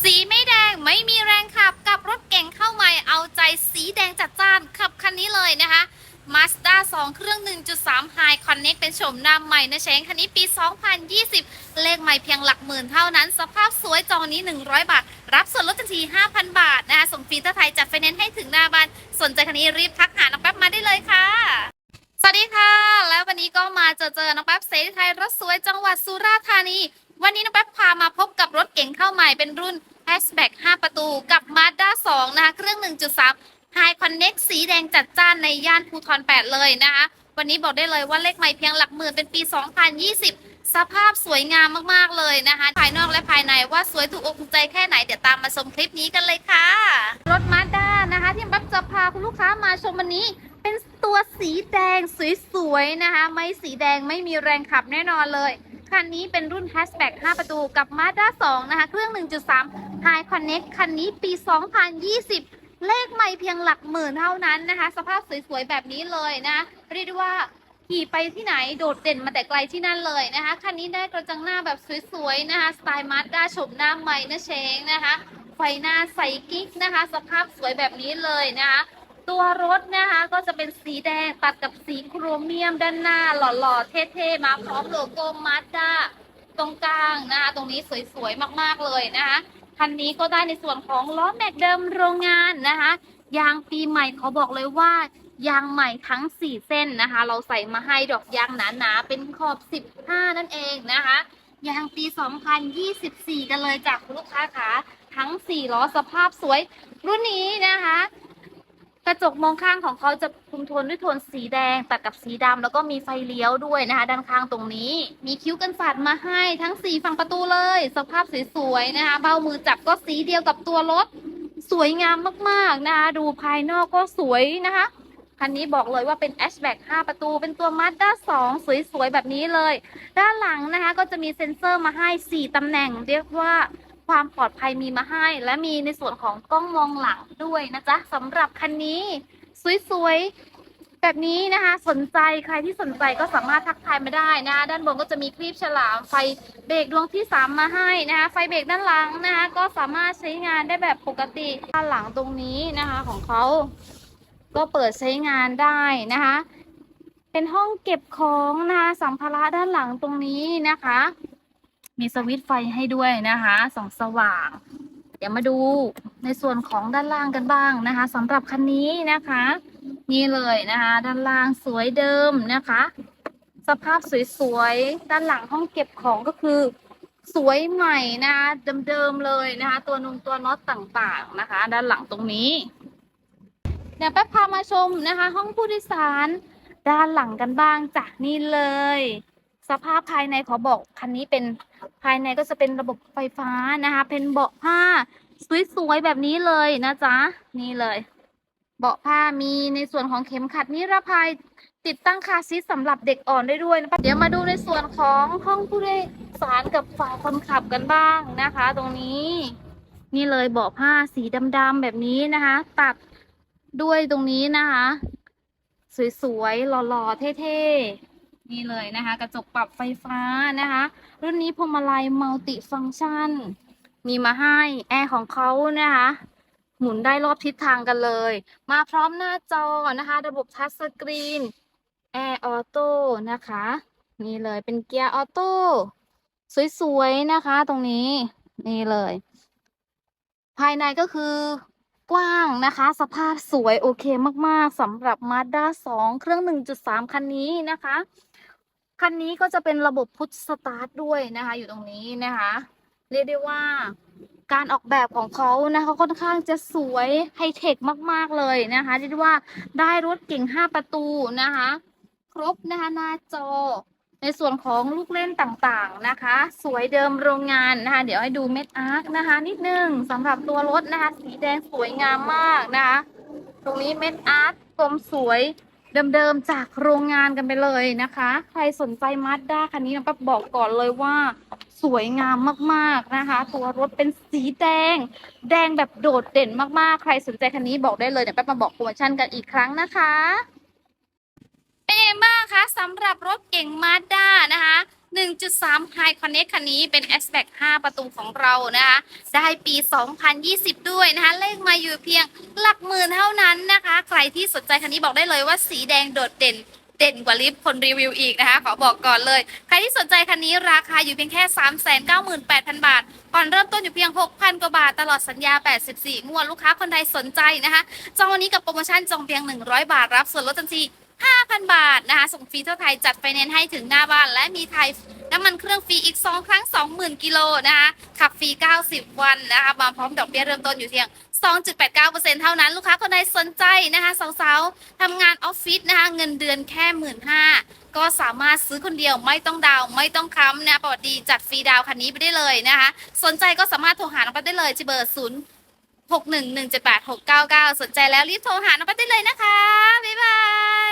สีไม่แดงไม่มีแรงขับกับรถเก่งเข้าใหม่เอาใจสีแดงจัดจ้านขับคันนี้เลยนะคะ Mazda 2 เครื่อง 1.3 High Connect เป็นโฉมหน้าใหม่นะเชงคันนี้ปี 2020 เลขใหม่เพียงหลักหมื่นเท่านั้น สภาพสวยจองนี้ 100 บาท รับส่วนลดทันที 5,000 บาทนะคะส่งฟรีทั่วไทยจัดไฟแนนซ์ให้ถึงหน้าบ้าน สนใจคันนี้รีบทักหาน้องแป๊บมาได้เลยค่ะ สวัสดีค่ะ แล้ววันนี้ก็มาเจอเจอน้องแป๊บเสรีไทยรถสวยจังหวัดสุราษฎร์ธานี วันนี้น้องแป๊บพามาพบกับรถเก๋งเข้าใหม่เป็นรุ่น Hatchback 5 ประตูกับ Mazda 2 นะคะ เครื่อง 1.3 High Connect สีแดงจัดจ้านในย่านภูทร 8 เลยนะคะ วันนี้บอกได้เลยว่าเลขใหม่เพียงหลักหมื่นเป็นปี 2020 สภาพสวยงามมากๆเลยนะคะ ภายนอกและภายในว่าสวยถูกอกถูกใจแค่ไหน เดี๋ยวตามมาชมคลิปนี้กันเลยค่ะ รถ Mazda นะคะ ที่แป๊บจะพาคุณลูกค้ามาชมวันนี้เป็นตัวสีแดงสวยๆนะคะ ไม่สีแดงไม่มีแรงขับแน่นอนเลย คันนี้เป็นรุ่น Hatchback 5ประตูกับ Mazda 2 นะคะ เครื่อง 1.3 High Connect คันนี้ปี 2020 เลขใหม่เพียงหลักหมื่นเท่านั้นนะคะ สภาพสวยๆ แบบนี้เลยนะ เรียกได้ว่าขี่ไปที่ไหนโดดเด่นมาแต่ไกลที่นั่นเลยนะคะ คันนี้ได้กระจังหน้าแบบสวยๆ นะคะ สไตล์มาสด้าชมหน้าใหม่นะเชงนะคะ ไฟหน้าใสกิ๊กนะคะ สภาพสวยแบบนี้เลยนะคะ ตัวรถนะคะก็จะเป็นสีแดงตัดกับสีโครเมียมด้านหน้า หล่อๆ เท่ๆ มาพร้อมโลโก้มาสด้าตรงกลางนะคะตรงนี้สวยๆ มากๆเลยนะคะคันนี้ก็ได้ในส่วนของล้อแม็กเดิมโรงงานนะคะ ยางปีใหม่เขาบอกเลยว่ายางใหม่ทั้ง 4 เส้นนะคะ เราใส่มาให้ดอกยางหนาๆ เป็นขอบ 15 นั่นเองนะคะยางปี 2024 กันเลยจากคุณลูกค้าขาทั้ง 4 ล้อสภาพสวย รุ่นนี้นะคะ กระจกมองข้างของเขาจะคุมโทนด้วยโทนสีแดงตัดกับสีดำแล้วก็มีไฟเลี้ยวด้วยนะคะ ด้านข้างตรงนี้ มีคิ้วกันฝาดมาให้ทั้งสีฝั่งประตูเลย สภาพสวยๆนะคะเบ้ามือจับก็สีเดียวกับตัวรถ สวยงามมากๆนะคะดูภายนอกก็สวยนะคะคันนี้บอกเลยว่าเป็น Hatchback 5ประตู เป็นตัว Mazda 2สวยๆ แบบนี้เลย ด้านหลังนะคะก็จะมีเซ็นเซอร์มาให้ 4ตำแหน่ง เรียกว่า ความปลอดภัยมีมาให้ และมีในส่วนของกล้องมองหลังด้วยนะจ๊ะสำหรับคันนี้สวยๆ แบบนี้นะคะสนใจใครที่สนใจก็สามารถทักทายมาได้นะคะด้านบนก็จะมีคลิปฉลามไฟเบรกดวงที่ 3 มาให้นะคะไฟเบรกด้านหลังนะคะก็สามารถใช้งานได้แบบปกติด้านหลังตรงนี้นะคะของเขาก็เปิดใช้งานได้นะคะ เป็นห้องเก็บของนะคะสัมภาระด้านหลังตรงนี้นะคะ มีสวิตช์ไฟให้ด้วยนะคะสองสว่าง เดี๋ยวมาดูในส่วนของด้านล่างกันบ้างนะคะสำหรับคันนี้นะคะ นี่เลยนะคะ ด้านล่างสวยเดิมนะคะ สภาพสวยๆด้านหลังห้องเก็บของก็คือ สวยใหม่นะคะเดิมๆเลยนะคะ ตัวนุงตัวน็อตต่างๆนะคะ ด้านหลังตรงนี้เดี๋ยวแป๊บพามาชมนะคะ ห้องผู้โดยสารด้านหลังกันบ้างจ้ะนี่เลย สภาพภายในขอบอกคันนี้เป็นภายในก็จะเป็นระบบไฟฟ้านะคะ เป็นเบาะผ้าสวยๆแบบนี้เลยนะจ๊ะนี่เลย เบาะผ้ามีในส่วนของเข็มขัดนิรภัยติดตั้งคาซีทสำหรับเด็กอ่อนได้ด้วยนะคะเดี๋ยวมาดูในส่วนของห้องผู้โดยสารกับฝ่ายคนขับกันบ้างนะคะ ตรงนี้ นี่เลยเบาะผ้าสีดำๆแบบนี้นะคะ ตัดด้วยตรงนี้นะคะ สวยๆหล่อๆเท่ๆ นี่เลยนะคะ กระจกปรับไฟฟ้านะคะ รุ่นนี้พวงมาลัยมัลติฟังก์ชัน มีมาให้แอร์ของเขานะคะ หมุนได้รอบทิศทางกันเลย มาพร้อมหน้าจอนะคะ ระบบทัชสกรีนแอร์ออโต้นะคะ นี่เลยเป็นเกียร์ออโต้สวยๆนะคะ ตรงนี้นี่เลย ภายในก็คือกว้างนะคะ สภาพสวยโอเคมากๆสำหรับ Mazda 2 เครื่อง 1.3 คันนี้นะคะ คันนี้ก็จะเป็นระบบพุทสตาร์ทด้วยนะคะ อยู่ตรงนี้นะคะ เรียกได้ว่าการออกแบบของเขานะคะค่อนข้างจะสวยไฮเทคมาก ๆ เลยนะคะเรียกได้ว่าได้รถเก่ง 5 ประตูนะคะ ครบนะคะหน้าจอ ในส่วนของลูกเล่นต่างๆนะคะ สวยเดิมโรงงานนะคะ เดี๋ยวให้ดูเม็ดอาร์คนะคะ นิดนึงสำหรับตัวรถนะคะ สีแดงสวยงามมากนะคะ ตรงนี้เม็ดอาร์คกลมสวย เดิมๆจากโรงงานกันไปเลยนะคะ ใครสนใจมาสด้าคันนี้นะปั๊บบอกก่อนเลยว่าสวยงามมากๆนะคะ ตัวรถเป็นสีแดง แดงแบบโดดเด่นมากๆ ใครสนใจคันนี้บอกได้เลยเดี๋ยวแป๊บมาบอกโปรโมชั่นกันอีกครั้งนะคะ เป็นยังไงบ้างคะสำหรับรถเก่งมาสด้านะคะ 1.3 High Connect คันนี้เป็น s b a c 5 ประตูของเรานะคะ ได้ปี 2020 ด้วยนะคะ เลขมาอยู่เพียงหลักหมื่นเท่านั้นนะคะ ใครที่สนใจคันนี้บอกได้เลยว่าสีแดงโดดเด่นเด่นกว่าลิฟต์คนรีวิวอีกนะคะ ขอบอกก่อนเลย ใครที่สนใจคันนี้ราคาอยู่เพียงแค่ 398,000 บาทก่อนเริ่มต้นอยู่เพียง 6,000 กว่าบาท ตลอดสัญญา 84 งวด ลูกค้าคนใดสนใจนะคะ จองวันนี้กับโปรโมชั่นจองเพียง 100 บาทรับส่วนลดทันที 5,000 บาทนะคะ ส่งฟรีทั่วไทยจัดไฟแนนซ์ให้ถึงหน้าบ้าน และมีไทยน้ำมันเครื่องฟรีอีก 2 ครั้ง 20,000 กิโลนะคะขับฟรี 90 วันนะคะมาพร้อมดอกเบี้ยเริ่มต้นอยู่เพียง 2.89%เท่านั้น ลูกค้าคนใดสนใจนะคะสาวๆทำงานออฟฟิศนะคะเงินเดือนแค่15,000ก็สามารถซื้อคนเดียวไม่ต้องดาวไม่ต้องค้ำนะประวัติดีจัดฟรีดาวคันนี้ไปได้เลยนะคะ สนใจก็สามารถโทรหาน้องแป๊บได้เลยที่เบอร์0 6 1 1 7 8 6 9 9สนใจแล้วรีบโทรหาน้องแป๊บได้เลยนะคะ บ๊ายบาย